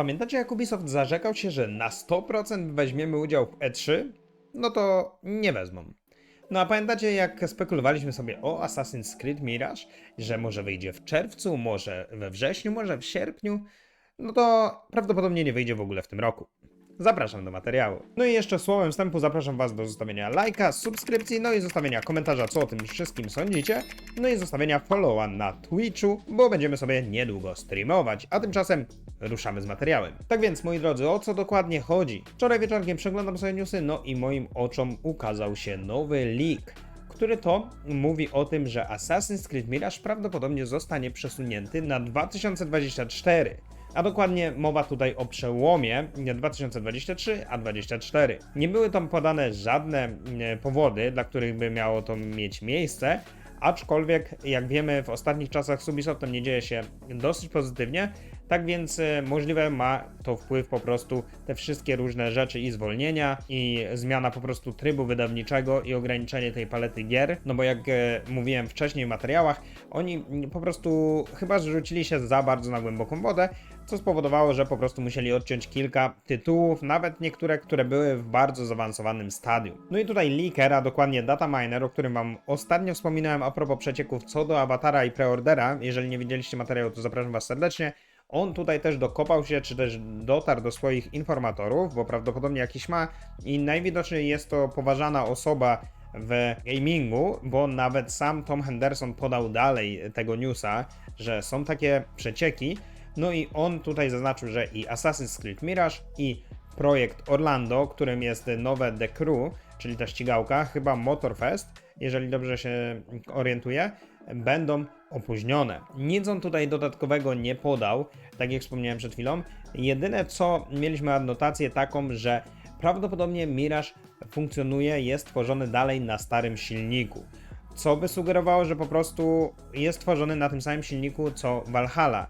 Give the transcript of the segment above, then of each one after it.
Pamiętacie jak Ubisoft zarzekał się, że na 100% weźmiemy udział w E3? No to nie wezmą. No a pamiętacie jak spekulowaliśmy sobie o Assassin's Creed Mirage, że może wyjdzie w czerwcu, może we wrześniu, może w sierpniu? No to prawdopodobnie nie wyjdzie w ogóle w tym roku. Zapraszam do materiału. No i jeszcze słowem wstępu zapraszam Was do zostawienia lajka, subskrypcji, no i zostawienia komentarza, co o tym wszystkim sądzicie, no i zostawienia followa na Twitchu, bo będziemy sobie niedługo streamować, a tymczasem ruszamy z materiałem. Tak więc, moi drodzy, o co dokładnie chodzi? Wczoraj wieczorkiem przeglądam sobie newsy, no i moim oczom ukazał się nowy leak który to mówi o tym, że Assassin's Creed Mirage prawdopodobnie zostanie przesunięty na 2024. A dokładnie mowa tutaj o przełomie 2023 a 2024. Nie były tam podane żadne powody, dla których by miało to mieć miejsce, aczkolwiek jak wiemy w ostatnich czasach z Ubisoftem nie dzieje się dosyć pozytywnie, tak więc e, możliwe ma to wpływ po prostu te wszystkie różne rzeczy i zwolnienia i zmiana po prostu trybu wydawniczego i ograniczenie tej palety gier, no bo jak e, mówiłem wcześniej w materiałach, oni po prostu chyba zrzucili się za bardzo na głęboką wodę, co spowodowało, że po prostu musieli odciąć kilka tytułów, nawet niektóre, które były w bardzo zaawansowanym stadium. No i tutaj leaker, a dokładnie data miner, o którym wam ostatnio wspominałem a propos przecieków co do awatara i preordera, jeżeli nie widzieliście materiału, to zapraszam was serdecznie. On tutaj też dokopał się, czy też dotarł do swoich informatorów, bo prawdopodobnie jakiś ma. I najwidoczniej jest to poważana osoba w gamingu, bo nawet sam Tom Henderson podał dalej tego newsa, że są takie przecieki, no i on tutaj zaznaczył, że i Assassin's Creed Mirage i projekt Orlando, którym jest nowe The Crew, czyli ta ścigałka, chyba Motorfest, jeżeli dobrze się orientuję, będą opóźnione. Nic on tutaj dodatkowego nie podał, tak jak wspomniałem przed chwilą. Jedyne co mieliśmy adnotację taką, że prawdopodobnie Mirage funkcjonuje, jest tworzony dalej na starym silniku. Co by sugerowało, że po prostu jest tworzony na tym samym silniku co Valhalla.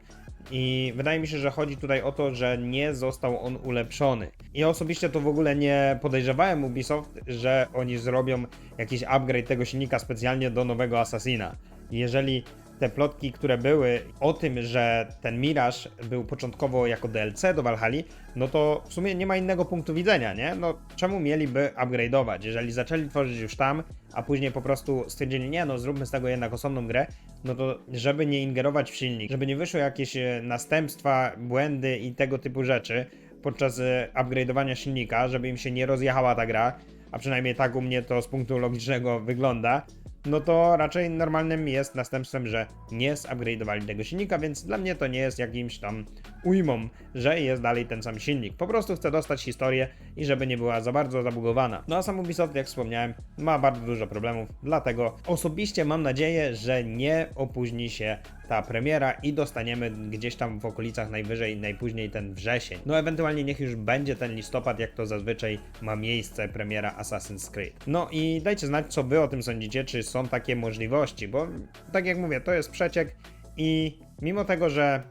I wydaje mi się, że chodzi tutaj o to, że nie został on ulepszony. Ja osobiście to w ogóle nie podejrzewałem Ubisoft, że oni zrobią jakiś upgrade tego silnika specjalnie do nowego Assassina. Jeżeli te plotki, które były o tym, że ten Mirage był początkowo jako DLC do Valhalla, no to w sumie nie ma innego punktu widzenia, nie? No czemu mieliby upgrade'ować? Jeżeli zaczęli tworzyć już tam, a później po prostu stwierdzili, nie no, zróbmy z tego jednak osobną grę, no to żeby nie ingerować w silnik, żeby nie wyszły jakieś e, następstwa, błędy i tego typu rzeczy podczas e, upgrade'owania silnika, żeby im się nie rozjechała ta gra, a przynajmniej tak u mnie to z punktu logicznego wygląda, no to raczej normalnym jest następstwem, że nie zupgrade'owali tego silnika, więc dla mnie to nie jest jakimś tam ujmą, że jest dalej ten sam silnik. Po prostu chcę dostać historię i żeby nie była za bardzo zabugowana. No a sam Ubisoft, jak wspomniałem, ma bardzo dużo problemów, dlatego osobiście mam nadzieję, że nie opóźni się ta premiera i dostaniemy gdzieś tam w okolicach najwyżej, najpóźniej ten wrzesień. No ewentualnie niech już będzie ten listopad, jak to zazwyczaj ma miejsce premiera Assassin's Creed. No i dajcie znać, co wy o tym sądzicie, czy są takie możliwości, bo tak jak mówię, to jest przeciek i mimo tego, że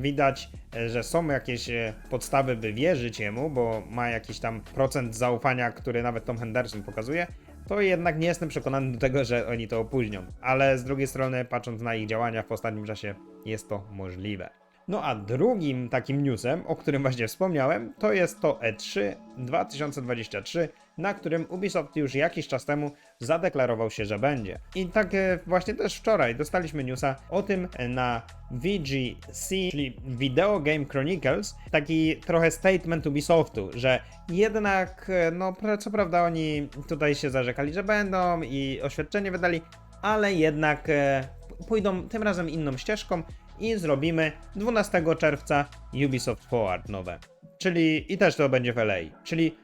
widać, że są jakieś e, podstawy, by wierzyć jemu, bo ma jakiś tam procent zaufania, który nawet Tom Henderson pokazuje, to jednak nie jestem przekonany do tego, że oni to opóźnią. Ale z drugiej strony, patrząc na ich działania w ostatnim czasie, jest to możliwe. No a drugim takim newsem, o którym właśnie wspomniałem, to jest to E3 2023, na którym Ubisoft już jakiś czas temu zadeklarował się, że będzie. I tak e, właśnie też wczoraj dostaliśmy newsa o tym na VGC, czyli Video Game Chronicles, taki trochę statement Ubisoftu, że jednak, e, no co prawda oni tutaj się zarzekali, że będą i oświadczenie wydali, ale jednak e, pójdą tym razem inną ścieżką i zrobimy 12 czerwca Ubisoft Forward nowe. Czyli i też to będzie w LA. Czyli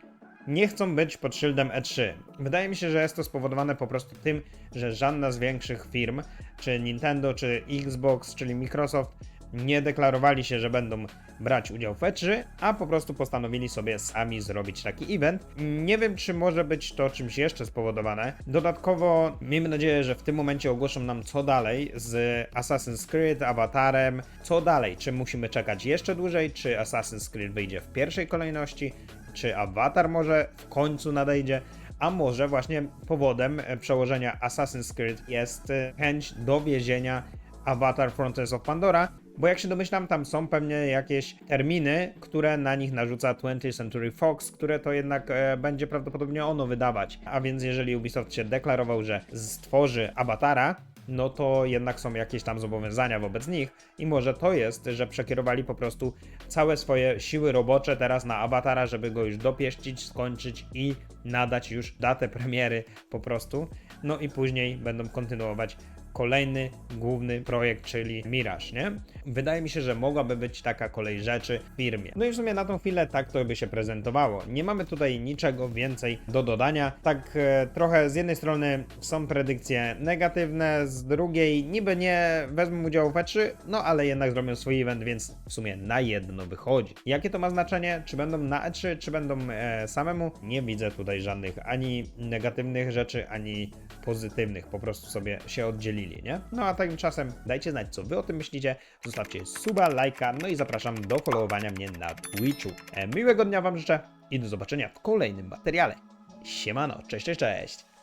nie chcą być pod szyldem E3. Wydaje mi się, że jest to spowodowane po prostu tym, że żadna z większych firm, czy Nintendo, czy Xbox, czyli Microsoft, nie deklarowali się, że będą brać udział w E3, a po prostu postanowili sobie sami zrobić taki event. Nie wiem, czy może być to czymś jeszcze spowodowane. Dodatkowo miejmy nadzieję, że w tym momencie ogłoszą nam co dalej z Assassin's Creed, Avatarem. Co dalej? Czy musimy czekać jeszcze dłużej? Czy Assassin's Creed wyjdzie w pierwszej kolejności? Czy Avatar może w końcu nadejdzie? A może właśnie powodem przełożenia Assassin's Creed jest chęć dowiezienia Avatar Frontiers of Pandora Bo jak się domyślam, tam są pewnie jakieś terminy, które na nich narzuca 20th Century Fox, które to jednak e, będzie prawdopodobnie ono wydawać. A więc jeżeli Ubisoft się deklarował, że stworzy awatara, no to jednak są jakieś tam zobowiązania wobec nich i może to jest, że przekierowali po prostu całe swoje siły robocze teraz na awatara, żeby go już dopieścić, skończyć i nadać już datę premiery po prostu. No i później będą kontynuować kolejny główny projekt, czyli Mirage, nie? Wydaje mi się, że mogłaby być taka kolej rzeczy w firmie. No i w sumie na tą chwilę tak to by się prezentowało. Nie mamy tutaj niczego więcej do dodania. Tak e, trochę z jednej strony są predykcje negatywne, z drugiej niby nie wezmą udziału w E3, no ale jednak zrobią swój event, więc w sumie na jedno wychodzi. Jakie to ma znaczenie? Czy będą na E3, czy będą e, samemu? Nie widzę tutaj żadnych ani negatywnych rzeczy, ani pozytywnych. Po prostu sobie się nie? No a tymczasem dajcie znać, co wy o tym myślicie. Zostawcie suba, lajka, no i zapraszam do followowania mnie na Twitchu. E, miłego dnia wam życzę i do zobaczenia w kolejnym materiale. Siemano, cześć, cześć, cześć!